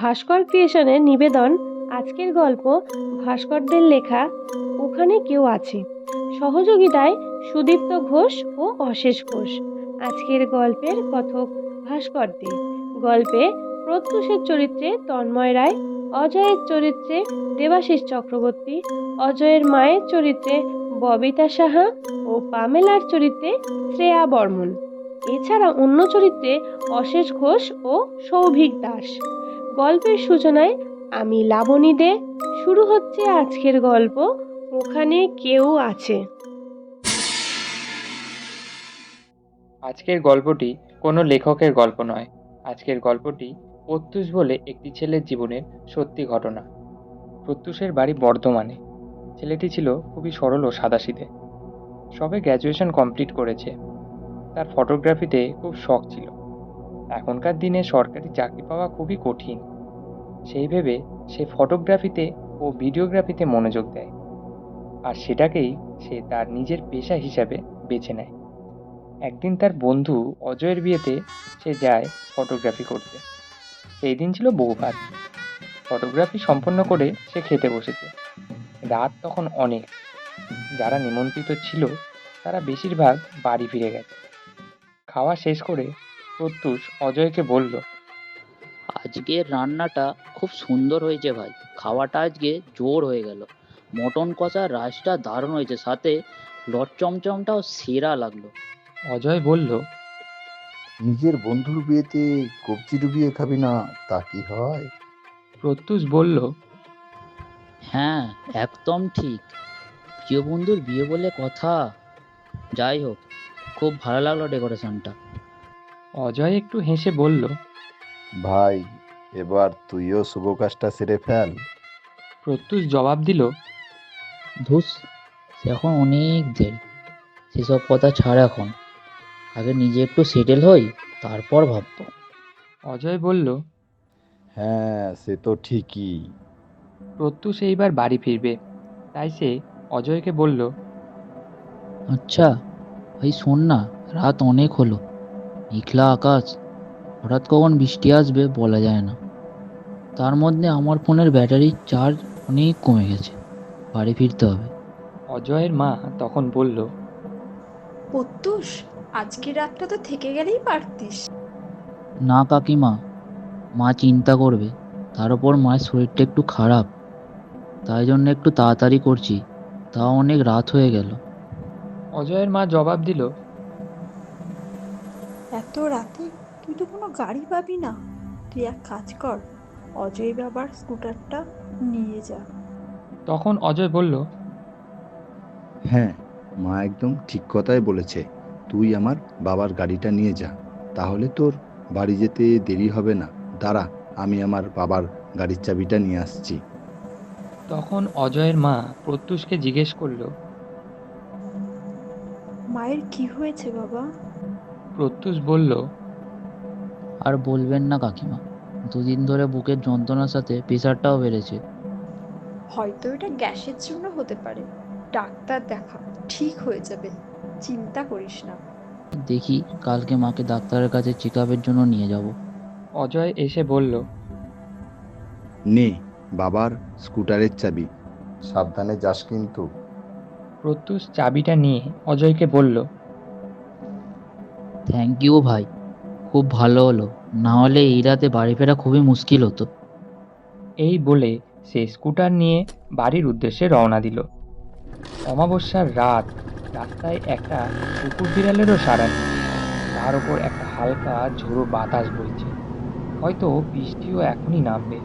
ভাস্কর ক্রিয়েশনের নিবেদন, আজকের গল্প, ভাস্করদের লেখা, ওখানে কেউ আছে। সহযোগিতায় সুদীপ্ত ঘোষ ও অশেষ ঘোষ। আজকের গল্পের কথক ভাস্করদের গল্পে প্রত্যুষের চরিত্রে তন্ময় রায়, অজয়ের চরিত্রে দেবাশিস চক্রবর্তী, অজয়ের মায়ের চরিত্রে ববিতা সাহা ও পামেলার চরিত্রে শ্রেয়া বর্মন। এছাড়া অন্য চরিত্রে অশেষ ঘোষ ও সৌভিক দাস। গল্পের সূচনায় আমি লাবণী দে। শুরু হচ্ছে আজকের গল্প। ওখানে কেউ আছে। আজকের গল্পটি কোনো লেখকের গল্প নয়। আজকের গল্পটি প্রত্যুষ বলে একটি ছেলের জীবনের সত্যি ঘটনা। প্রত্যুষের বাড়ি বর্ধমানে। ছেলেটি ছিল খুবই সরল ও সাদাসিধে। সবে গ্র্যাজুয়েশন কমপ্লিট করেছে। তার ফটোগ্রাফিতে খুব শখ ছিল। এখনকার দিনে সরকারি চাকরি পাওয়া খুবই কঠিন। সেই ভেবে সে ফটোগ্রাফিতে ও ভিডিওগ্রাফিতে মনোযোগ দেয়। আর সেটাকেই সে তার নিজের পেশা হিসাবে বেছে নেয়। একদিন তার বন্ধু অজয়ের বিয়েতে সে যায় ফটোগ্রাফি করতে। সেই দিন ছিল বৌভাত ফটোগ্রাফি সম্পন্ন করে সে খেতে বসেছে। রাত তখন অনেক। যারা নিমন্ত্রিত ছিল, তারা বেশিরভাগ বাড়ি ফিরে গেছে। খাওয়া শেষ করে প্রত্যুষ অজয়কে বলল আজকের রান্নাটা খুব সুন্দর হয়েছে ভাই। খাওয়াটা আজকে জোর হয়ে গেল। মটন কষা রাইসটা দারুণ হয়েছে সাথে লট চমচমটাও সেরা লাগল। অজয় বলল নিজের বন্ধুর বিয়েতে কবজি ডুবিয়ে খাবি না তা কি হয়? প্রত্যুষ বলল হ্যাঁ একদম ঠিক। প্রিয় বন্ধুর বিয়ে বলে কথা। যাই হোক খুব ভালো লাগল ডেকোরেশনটা অজয় একটু হেসে বলল ভাই এবার তুইও শুভ কাজটা সেরে ফেল। প্রত্যুষ জবাব দিল ধুস এখন অনেক দেরি। সেসব কথা ছাড় এখন। আগে নিজে একটু সেটেল হই তারপর ভাববো। অজয় বলল হ্যাঁ সে তো ঠিকই। প্রত্যুষ এইবার বাড়ি ফিরবে। তাই সে অজয়কে বলল আচ্ছা ভাই শোন না রাত অনেক হলো। মেঘলা আকাশ। হঠাৎ কখন বৃষ্টি আসবে বলা যায় না। তার মধ্যে আমার ফোনের ব্যাটারির চার্জ অনেক কমে গেছে। বাড়ি ফিরতে হবে। অজয়ের মা তখন বলল প্রত্যুষ আজকের রাতটা তো থেকে গেলেই পারতিস। না কাকিমা মা চিন্তা করবে। তার উপর মায়ের শরীরটা একটু খারাপ। তাই জন্য একটু তাড়াতাড়ি করছি। তাও অনেক রাত হয়ে গেল। অজয়ের মা জবাব দিল এত রাতে তুই তো কোনো গাড়ি পাবি না। তুই এক কাজ কর অজয় বাবার স্কুটারটা নিয়ে যা। তখন অজয় বলল হ্যাঁ মা একদম ঠিক কথাই বলেছে। তুই আমার বাবার গাড়িটা নিয়ে যা তাহলে তোর বাড়ি যেতে দেরি হবে না। দাঁড়া আমি আমার বাবার গাড়ির চাবিটা নিয়ে আসছি। তখন অজয়ের মা প্রত্যুষকে জিজ্ঞেস করল মায়ের কি হয়েছে বাবা? প্রত্যুষ বলল আর বলবেন না কাকিমা দুদিন ধরে বুকের যন্ত্রণার সাথে প্রেশারটাও বেড়েছে। হয়তো এটা গ্যাসের জন্য হতে পারে। ডাক্তার দেখা ঠিক হয়ে যাবে চিন্তা করিস না। দেখি কালকে মাকে ডাক্তারের কাছে চেক আপের জন্য নিয়ে যাব। অজয় এসে বলল নে বাবার স্কুটারের চাবি। সাবধানে যাস কিন্তু। প্রত্যুষ চাবিটা নিয়ে অজয়কে বলল থ্যাংক ইউ ভাই। খুব ভালো হলো। না হলে এই রাতে বাড়ি ফেরা খুবই মুশকিল হতো। এই বলে সে স্কুটার নিয়ে বাড়ির উদ্দেশ্যে রওনা দিল। অমাবস্যার রাত, রাস্তায় একটা কুকুর বিড়ালেরও সারা নেই। তার ওপর একটা হালকা ঝোড়ো বাতাস বইছে। হয়তো বৃষ্টিও এখনই নামবে।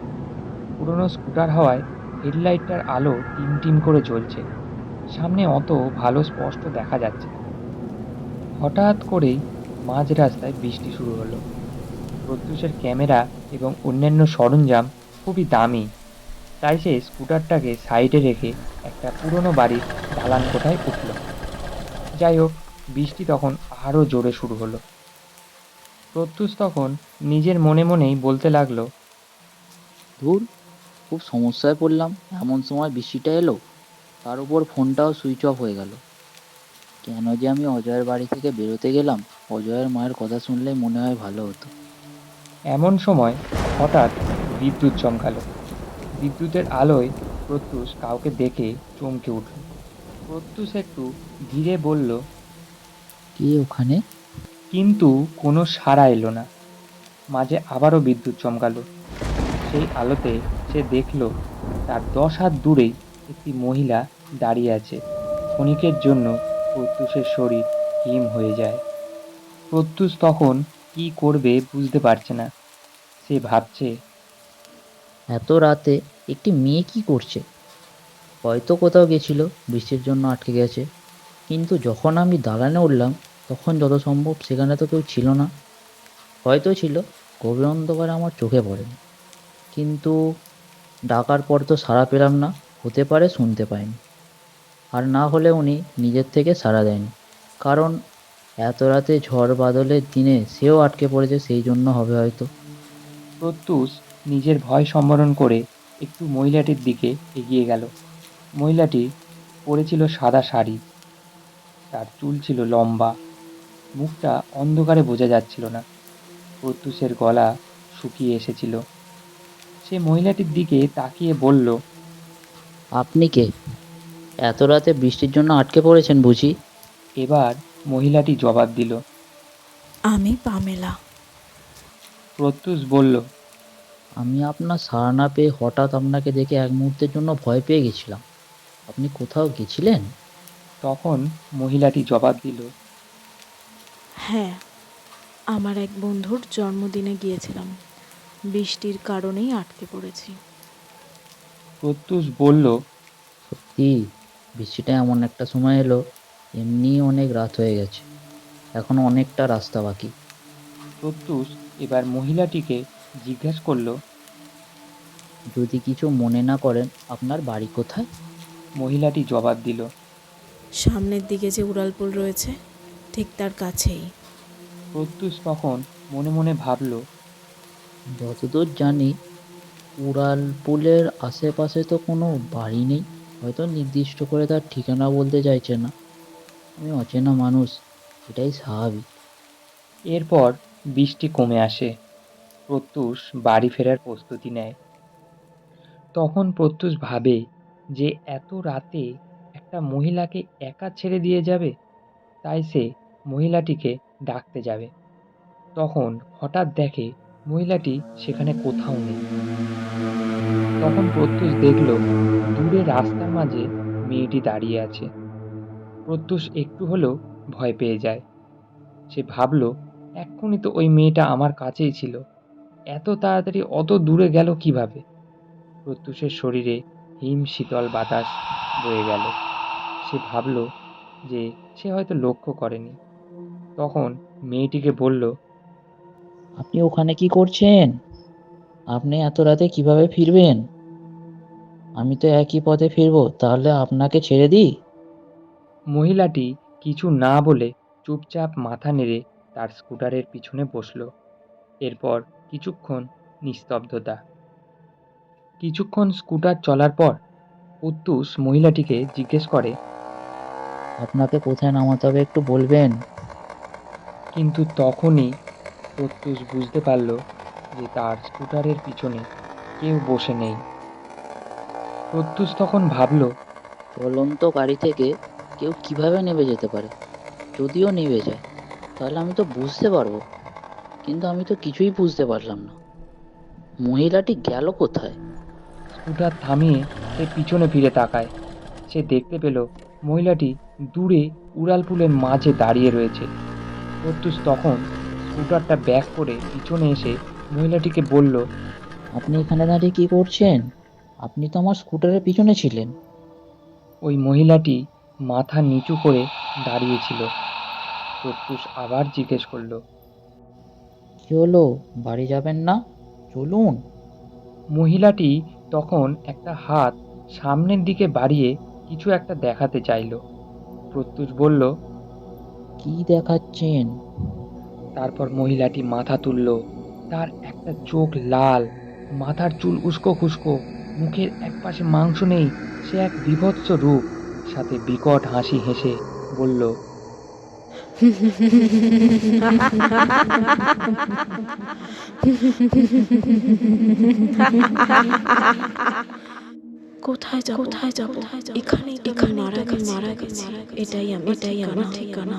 পুরনো স্কুটার হওয়ায় হেডলাইটটার আলো টিম টিম করে জ্বলছে। সামনে অত ভালো স্পষ্ট দেখা যাচ্ছে। হঠাৎ করেই মাঝ রাস্তায় বৃষ্টি শুরু হলো। প্রত্যুষের ক্যামেরা এবং অন্যান্য সরঞ্জাম খুবই দামি। তাই সে স্কুটারটাকে সাইডে রেখে একটা পুরনো বাড়ির দালান কোঠায় উঠল। যাই হোক, বৃষ্টি তখন আরও জোরে শুরু হলো। প্রত্যুষ তখন নিজের মনে মনেই বলতে লাগল, ধুর, খুব সমস্যায় পড়লাম। এমন সময় বৃষ্টিটা এলো, তার উপর ফোনটাও সুইচ অফ হয়ে গেল। কেন যে আমি অজয়ের বাড়ি থেকে বেরোতে গেলাম অজয়ের মায়ের কথা শুনলে মনে হয় ভালো হতো। এমন সময় হঠাৎ বিদ্যুৎ চমকালো। বিদ্যুতের আলোয় প্রত্যুষ কাউকে দেখে চমকে উঠল। প্রত্যুষ একটু ধীরে বলল কে ওখানে? কিন্তু কোনো সাড়া এলো না। মাঝে আবারও বিদ্যুৎ চমকালো। সেই আলোতে সে দেখল তার দশ হাত দূরেই একটি মহিলা দাঁড়িয়ে আছে। ক্ষণিকের জন্য প্রত্যুষের শরীর হিম হয়ে যায়। প্রত্যুষ তখন কি করবে বুঝতে পারছে না। সে ভাবছে, এত রাতে একটি মেয়ে কি করছে? হয়তো কোথাও গেছিল, বৃষ্টির জন্য আটকে গেছে। কিন্তু যখন আমি দালানে উঠলাম, তখন যত সম্ভব সেখানে তো কেউ ছিল না। হয়তো ছিল, গভীর অন্ধকারে আমার চোখে পড়েনি। কিন্তু ডাকার পর তো সাড়া পেলাম না, হতে পারে শুনতে পাইনি। আর না হলে উনি নিজের থেকে সাড়া দেয়নি। কারণ এত রাতে ঝড় বাদলের দিনে সেও আটকে পড়েছে সেই জন্য হবে হয়তো। প্রত্যুষ নিজের ভয় সম্বরণ করে একটু মহিলাটির দিকে এগিয়ে গেল। মহিলাটি পরেছিল সাদা শাড়ি তার চুল ছিল লম্বা মুখটা অন্ধকারে বোঝা যাচ্ছিল না। প্রত্যুষের গলা শুকিয়ে এসেছিল। সে মহিলাটির দিকে তাকিয়ে বলল আপনি কে? এত রাতে বৃষ্টির জন্য আটকে পড়েছেন বুঝি? এবার মহিলাটি জবাব দিল আমি পামেলা। প্রত্যুষ বলল আমি আপনার সাড়া না পেয়ে হঠাৎ আপনাকে দেখে এক মুহূর্তের জন্য ভয় পেয়ে গেছিলাম। আপনি কোথাও গেছিলেন? তখন মহিলাটি জবাব দিল হ্যাঁ আমার এক বন্ধুর জন্মদিনে গিয়েছিলাম। বৃষ্টির কারণেই আটকে পড়েছি। প্রত্যুষ বলল সত্যি বৃষ্টিটা এমন একটা সময় এলো এমনিই অনেক রাত হয়ে গেছে। এখনও অনেকটা রাস্তা বাকি। প্রত্যুষ এবার মহিলাটিকে জিজ্ঞাসা করল যদি কিছু মনে না করেন আপনার বাড়ি কোথায়? মহিলাটি জবাব দিল সামনের দিকে যে উড়ালপুল রয়েছে ঠিক তার কাছেই। প্রত্যুষ তখন মনে মনে ভাবল যতদূর জানি উড়ালপুলের আশেপাশে তো কোনো বাড়ি নেই। হয়তো নির্দিষ্ট করে তার ঠিকানা বলতে চাইছে না। আমি অচেনা মানুষ, এটাই স্বাভাবিক। এরপর বৃষ্টি কমে আসে। প্রত্যুষ বাড়ি ফেরার প্রস্তুতি নেয়। তখন প্রত্যুষ ভাবে যে এত রাতে একটা মহিলাকে একা ছেড়ে দিয়ে যাবে, তাই সে মহিলাটিকে ডাকতে যাবে। তখন হঠাৎ দেখে মহিলাটি সেখানে কোথাও নেই। তখন প্রত্যুষ দেখল দূরে রাস্তার মাঝে মেয়েটি দাঁড়িয়ে আছে। প্রত্যুষ একটু হলেও ভয় পেয়ে যায়। সে ভাবলো, এক্ষুনি তো ওই মেয়েটা আমার কাছেই ছিল। এত তাড়াতাড়ি অত দূরে গেল কীভাবে? প্রত্যুষের শরীরে হিম শীতল বাতাস বয়ে গেল। সে ভাবলো যে সে হয়তো লক্ষ্য করেনি। তখন মেয়েটিকে বলল, আপনি ওখানে কি করছেন? আপনি এত রাতে কীভাবে ফিরবেন? আমি তো একই পথে ফিরবো, তাহলে আপনাকে ছেড়ে দিই? মহিলাটি কিছু না বলে চুপচাপ মাথা নেড়ে তার স্কুটারের পিছনে বসল। এরপর কিছুক্ষণ নিস্তব্ধতা। কিছুক্ষণ স্কুটার চলার পর প্রত্যুষ মহিলাটিকে জিজ্ঞেস করে আপনাকে কোথায় নামাতে হবে একটু বলবেন? কিন্তু তখনই প্রত্যুষ বুঝতে পারল যে তার স্কুটারের পিছনে কেউ বসে নেই। প্রত্যুষ তখন ভাবল চলন্ত গাড়ি থেকে কেউ কীভাবে নেমে যেতে পারে? যদিও নেমে যায় তাহলে আমি তো বুঝতে পারব। কিন্তু আমি তো কিছুই বুঝতে পারলাম না। মহিলাটি গেল কোথায়? স্কুটার থামিয়ে সে পিছনে ফিরে তাকায়। সে দেখতে পেল মহিলাটি দূরে উড়ালপুলের মাঝে দাঁড়িয়ে রয়েছে। প্রত্যুষ তখন স্কুটারটা ব্যাক করে পিছনে এসে মহিলাটিকে বলল আপনি এখানে দাঁড়িয়ে কি করছেন? আপনি তো আমার স্কুটারের পিছনে ছিলেন। ওই মহিলাটি মাথা নিচু করে দাঁড়িয়েছিল প্রত্যুষ আবার জিজ্ঞেস করল কি হলো? বাড়ি যাবেন না? চলুন। মহিলাটি তখন একটা হাত সামনের দিকে বাড়িয়ে কিছু একটা দেখাতে চাইলো। প্রত্যুষ বলল কি দেখাচ্ছেন? তারপর মহিলাটি মাথা তুলল। তার একটা চোখ লাল মাথার চুল উস্কো খুস্কো মুখের একপাশে মাংস নেই সে এক বিভৎস রূপ। সাথে বিকট হাসি হেসে বলল কোথায় যাব? কোথায় যাব? এখানে এখানে মারা গেছি মারা গেছি। এটাই আমি এটাই আমার ঠিকানা।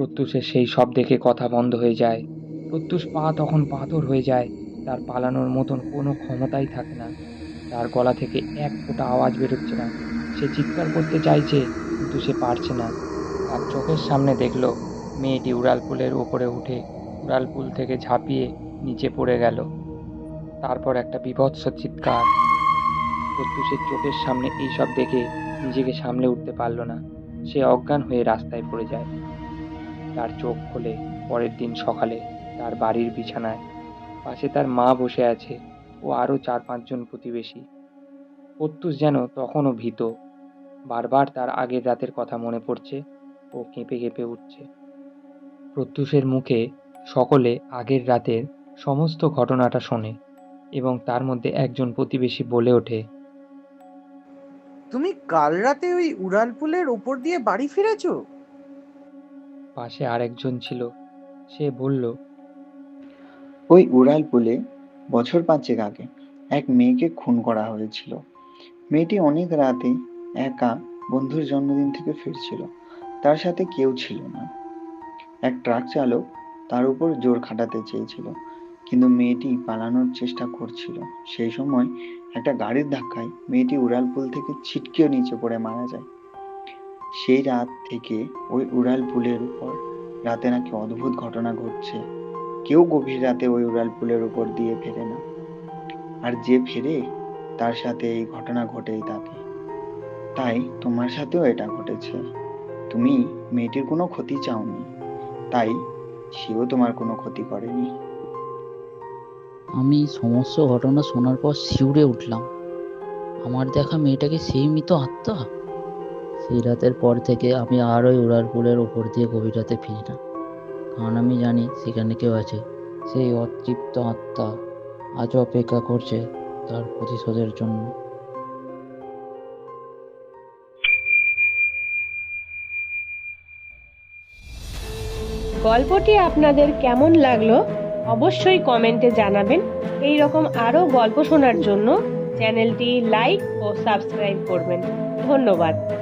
প্রত্যুষের সেই সব দেখে কথা বন্ধ হয়ে যায়। প্রত্যুষ পা তখন পাথর হয়ে যায়, তার পালানোর মতন কোনো ক্ষমতাই থাকে না। তার গলা থেকে এক ফোঁটা আওয়াজ বেরোচ্ছে না। সে চিৎকার করতে চাইছে, কিন্তু সে পারছে না। তার চোখের সামনে দেখল, মেয়েটি উড়ালপুলের ওপরে উঠে উড়ালপুল থেকে ঝাঁপিয়ে নিচে পড়ে গেল। তারপর একটা বিভৎস চিৎকার। প্রত্যুষের চোখের সামনে এইসব দেখে নিজেকে সামলে উঠতে পারল না। সে অজ্ঞান হয়ে রাস্তায় পড়ে যায়। তার চোখ খোলে। পরের দিন সকালে তার বাড়ির বিছানায়। পাশে তার মা বসে আছে ও আরও চার পাঁচজন প্রতিবেশী। প্রত্যুষ যেন তখনও ভীত। বারবার তার আগের রাতের কথা মনে পড়ছে ও কেঁপে কেঁপে উঠছে। প্রত্যুষের মুখে সকলে আগের রাতের সমস্ত ঘটনাটা শোনে এবং তার মধ্যে একজন প্রতিবেশী বলে ওঠে, তুমি কাল রাতে ওই উড়ালপুলের ওপর দিয়ে বাড়ি ফিরেছো? পাশে আরেকজন ছিল। সে বলল, ওই উড়ালপুলে বছর পাঁচেক আগে এক মেয়েকে খুন করা হয়েছিল। মেয়েটি অনেক রাতে একা বন্ধুর জন্মদিন থেকে ফিরছিল। তার সাথে কেউ ছিল না। এক ট্রাক চালক তার উপর জোর খাটাতে চেয়েছিল, কিন্তু মেয়েটি পালানোর চেষ্টা করছিল। সেই সময় একটা গাড়ির ধাক্কায় মেয়েটি উড়ালপুল থেকে ছিটকেও নিচে পড়ে মারা যায়। সেই রাত থেকে ওই উড়াল পুলের উপর রাতে নাকি অদ্ভুত ঘটনা ঘটছে। কেউ গভীর রাতে ওই উড়াল পুলের উপর দিয়ে ফেরে না। আর যে ফেরে, তার সাথে এই ঘটনা ঘটেই থাকে তাই তোমার সাথেও এটা ঘটেছে। তুমি মেয়েটির কোনো ক্ষতি চাওনি। তাই সেও তোমার কোনো ক্ষতি করেনি। আমি সমস্ত ঘটনা শোনার পর শিউরে উঠলাম। আমার দেখা মেয়েটাকে সেই মৃত আত্মা? সেই রাতের পর থেকে আমি আর ওই উড়ালপুলের ওপর দিয়ে গভীর রাতে ফিরি না। কারণ আমি জানি সেখানে কেউ আছে। সেই অতৃপ্ত আত্মা আজও অপেক্ষা করছে তার প্রতিশোধের জন্য। গল্পটি আপনাদের কেমন লাগল অবশ্যই কমেন্টে জানাবেন। এই রকম আরও গল্প শোনার জন্য চ্যানেলটি লাইক ও সাবস্ক্রাইব করবেন। ধন্যবাদ।